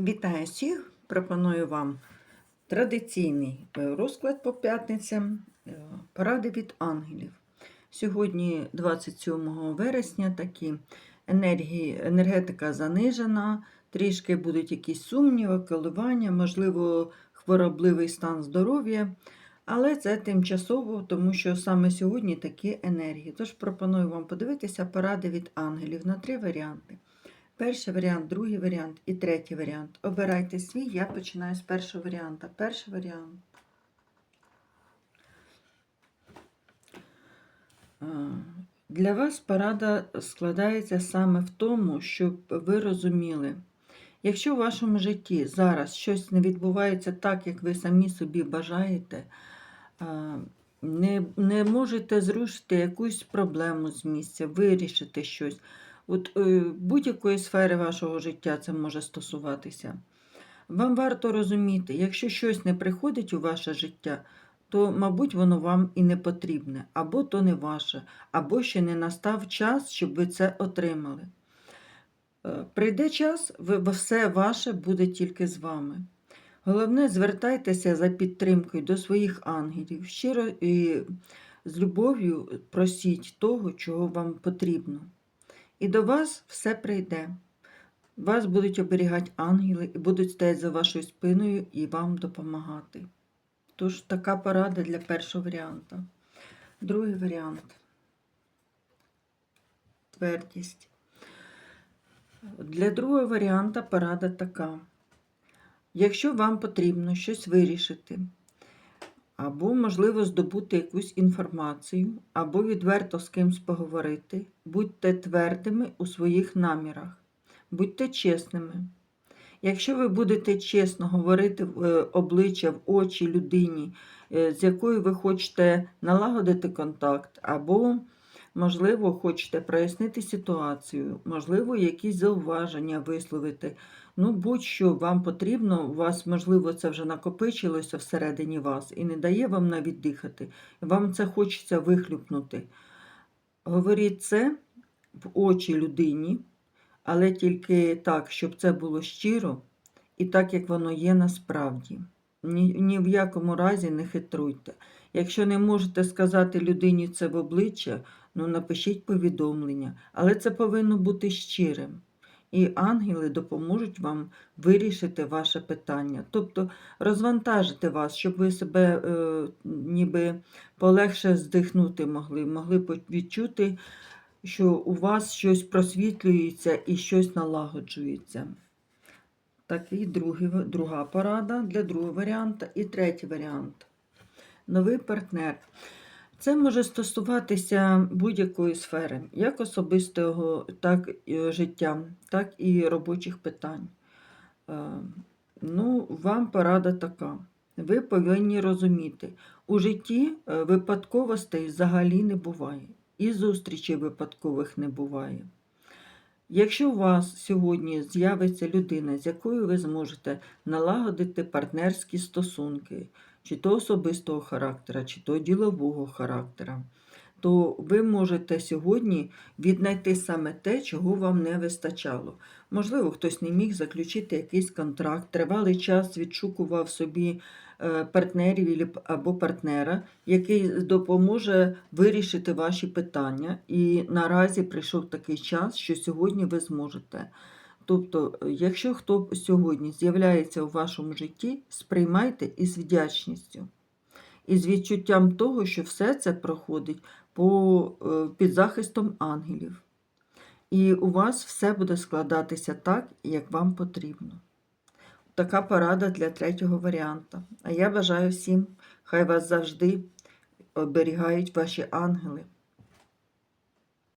Вітаю всіх! Пропоную вам традиційний е, розклад по п'ятницям, е, поради від ангелів. Сьогодні, 27 вересня, такі енергії, енергетика занижена, трішки будуть якісь сумніви, коливання, можливо, хворобливий стан здоров'я. Але це тимчасово, тому що саме сьогодні такі енергії. Тож пропоную вам подивитися поради від ангелів на три варіанти. Перший варіант, другий варіант і третій варіант. Обирайте свій, я починаю з першого варіанта. Перший варіант. Для вас порада складається саме в тому, щоб ви розуміли, якщо в вашому житті зараз щось не відбувається так, як ви самі собі бажаєте, не, не можете зрушити якусь проблему з місця, вирішити щось. От е, будь-якої сфери вашого життя це може стосуватися. Вам варто розуміти, якщо щось не приходить у ваше життя, то, мабуть, воно вам і не потрібне, або то не ваше, або ще не настав час, щоб ви це отримали. Е, Прийде час, все ваше буде тільки з вами. Головне, звертайтеся за підтримкою до своїх ангелів, щиро і з любов'ю просіть того, чого вам потрібно. І до вас все прийде. Вас будуть оберігати ангели і будуть стояти за вашою спиною і вам допомагати. Тож така порада для першого варіанта. Другий варіант. Твердість. Для другого варіанта порада така. Якщо вам потрібно щось вирішити, або, можливо, здобути якусь інформацію, або відверто з кимсь поговорити, будьте твердими у своїх намірах, будьте чесними. Якщо ви будете чесно говорити в е, обличчя в очі людині, е, з якою ви хочете налагодити контакт, або, можливо, хочете прояснити ситуацію, можливо, якісь зауваження висловити, Ну, будь-що вам потрібно, у вас, можливо, це вже накопичилося всередині вас і не дає вам навіть дихати. Вам це хочеться вихлюпнути. Говоріть це в очі людині, але тільки так, щоб це було щиро і так, як воно є насправді. Ні, ні в якому разі не хитруйте. Якщо не можете сказати людині це в обличчя, ну напишіть повідомлення, але це повинно бути щирим і ангели допоможуть вам вирішити ваше питання. Тобто розвантажити вас, щоб ви себе е, ніби полегше здихнути могли, могли відчути, що у вас щось просвітлюється і щось налагоджується. Такий другий, друга порада для другого варіанту. І третій варіант. Новий партнер. Це може стосуватися будь-якої сфери, як особистого, так і життя, так і робочих питань. Е, Ну, вам порада така. Ви повинні розуміти, у житті е, випадковостей взагалі не буває, і зустрічей випадкових не буває. Якщо у вас сьогодні з'явиться людина, з якою ви зможете налагодити партнерські стосунки, чи то особистого характера, чи то ділового характера, то ви можете сьогодні віднайти саме те, чого вам не вистачало. Можливо, хтось не міг заключити якийсь контракт, тривалий час відшукував собі е, партнерів або партнера, який допоможе вирішити ваші питання. І наразі прийшов такий час, що сьогодні ви зможете. Тобто, е, якщо хто сьогодні з'являється у вашому житті, сприймайте із вдячністю. І з відчуттям того, що все це проходить по, е, під захистом ангелів. І у вас все буде складатися так, як вам потрібно. Така порада для третього варіанта. А я бажаю всім, хай вас завжди оберігають ваші ангели.